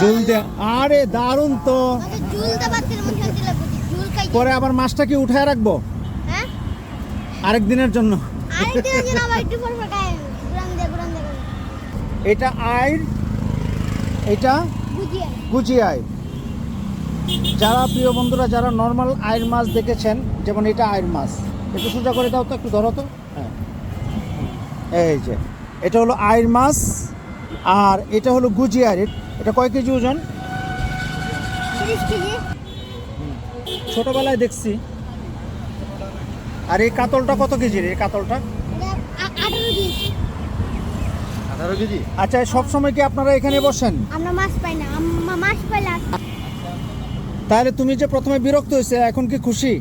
জল দে আরে দারুণ তো। খাই পরে আবার মাছটা কি উঠায় রাখব? হ্যাঁ? আরেক দিনের জন্য। এটা আইর এটা গুচি আয় যারা প্রিয় বন্ধুরা যারা নর্মাল আয়ের মাছ দেখেছেন যেমন এটা আয়ের মাছ। একটু সোজা করে দাও তো একটু ধরো তো। হ্যাঁ। এই যে। এটা হলো আয়ের মাছ আর এটা হলো গুজি আয়ের এটা কয় কেজি ওজন? তিরিশ কেজি ছোটবেলায় দেখছি। আর এই কাতলটা কত কেজির? এই কাতলটা? আঠারো কেজি। আচ্ছা সব সময় কি আপনারা এখানে বসেন? আমরা মাছ পাই না আমরা মাছ পাইলে আর- তাহলে তুমি যে প্রথমে বিরক্ত হয়েছে এখন কি খুশি?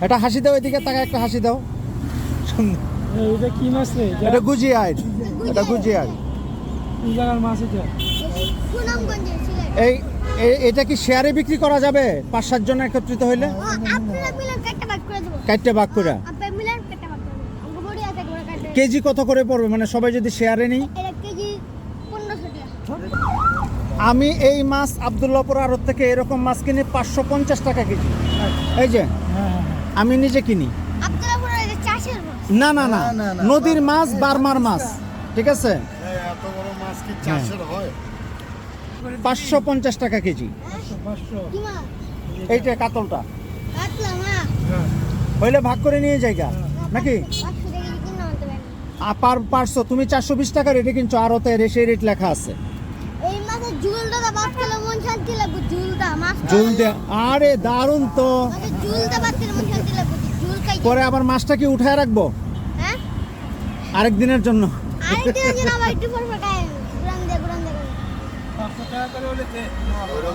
এটা হাসি দাও এদিকে তাকে একটা হাসি দাও। সুন্দর। এটা কি মাছ রে? এটা গুজি আয় এটা গুজি আয় কোন জায়গার মাছ এটা? এই এটা কি শেয়ারে বিক্রি করা যাবে? পাঁচ সাত জন একত্রিত হইলে? কাটটা ভাগ করে দেবো। কাটতে ভাগ করে। আপনার মিলান কাটটা ভাগ করে দেবো। আমাকে বড়ি আছে একবার কাটে কেজি কত করে পড়বে? মানে সবাই যদি শেয়ারে নিই? আমি এই মাছ আবদুল্লাপুর আড়ত থেকে এরকম মাছ কিনি পাঁচশো পঞ্চাশ টাকা কেজি। এই যে হ্যাঁ হ্যাঁ আমি নিজে কিনি আপনারা পুরো এটা চাষের মাছ না না না। নদীর মাছ বারমার মাছ। ঠিক আছে? এত বড় মাছ কি চাষের হয়? পাঁচশো পঞ্চাশ টাকা কেজি। এইটা কাতলটা। হ্যাঁ। হইলে ভাগ করে নিয়ে যাইগা। নাকি? আর পার পারছ। তুমি চারশো বিশ টাকা রেটে কিনছো আরতে সেই রেট লেখা আছে। এই মাছের ঝুলটা তো বাদ খেলে মন শান্তি লাগবে ঝুলটা মাছ জল দে আরে দারুণ তো। পরে আবার মাছটা কি উঠায় রাখব। হ্যাঁ? আরেক দিনের জন্য।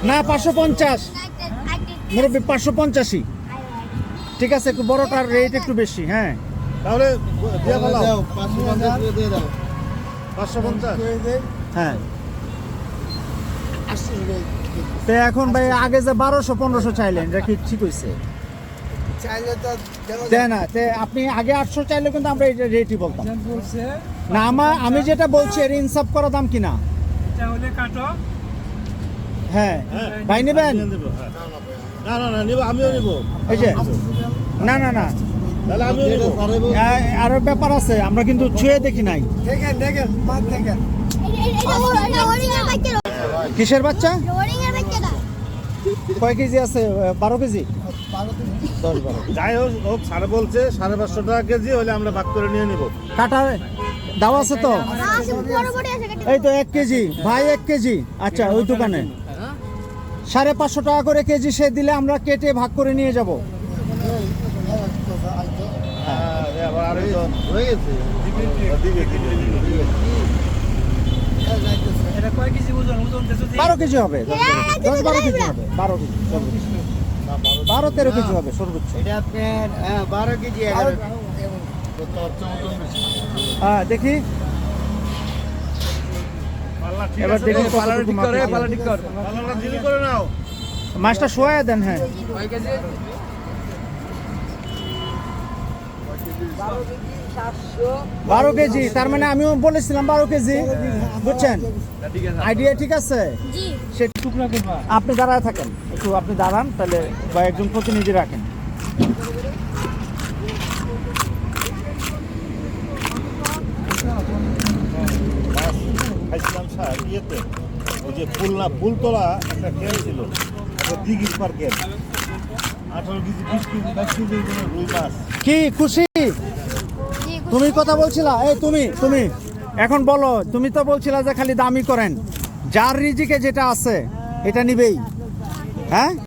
না পাঁচশো পঞ্চাশ। মুরব্বী পাঁচশো পঞ্চাশি ঠিক আছে একটু বড়টার রেট একটু বেশি হ্যাঁ। তাহলে পাঁচশো পঞ্চাশ হ্যাঁ। তো এখন ভাই আগে যে বারোশো পনেরোশো চাইলেন এটা কি ঠিক হয়েছে না আপনি আগে আটশো চাইলে কিন্তু আমরা এটা রেটই বলতাম। না আমার আমি যেটা বলছি এর ইনসাফ করা দাম কিনা? হলে কাটো। হ্যাঁ। ভাই নেবেন? হ্যাঁ। না না না আমিও নিবো। এই যে না না না। আরও ব্যাপার আছে আমরা কিন্তু ছুঁয়ে দেখি নাই। কিসের বাচ্চা? কয় কেজি আছে? বারো কেজি। যাই হোক হোক সাড়ে বলছে সাড়ে পাঁচশো টাকা কেজি, হলে আমরা ভাগ করে নিয়ে নিবো। কাটা দাও আছে তো? এই তো এক কেজি। ভাই, এক কেজি। আচ্ছা ওই দোকানে। সাড়ে পাঁচশো টাকা করে কেজি সে দিলে আমরা কেটে ভাগ করে নিয়ে যাব। বারো কেজি হবে। বারো কেজি হবে। বারো কেজি। বারো তেরো কেজি হবে সর্বোচ্চ। এটা আপনার বারো কেজি হ্যাঁ দেখি। পাল্লা ঠিক এবার আছে দেখি পাল্লা ঠিক করে পাল্লা ঠিক কর। পাল্লাটা ঢিল করে নাও। মাছটা শোয়া দেন হ্যাঁ। বারো কেজি তার মানে আমিও বলেছিলাম বারো কেজি। বুঝছেন? আইডিয়া ঠিক আছে? সে টুকরা আপনি দাঁড়ায় থাকেন। একটু আপনি দাঁড়ান তাহলে বা একজন প্রতিনিধি রাখেন। খাইছিলাম স্যার ইয়েতে। ওই যে ফুলনা ফুলতলা একটা খেল ছিল। একটা দিঘির পার্কের আঠারো কেজি বিশ কেজি দশ কেজি রুই মাছ। কি খুশি? তুমি কথা বলছিলা? এই তুমি তুমি। এখন বলো, তুমি তো বলছিলা যে খালি দামি করেন। যার রিজিকে যেটা আছে, এটা নিবেই। হ্যাঁ?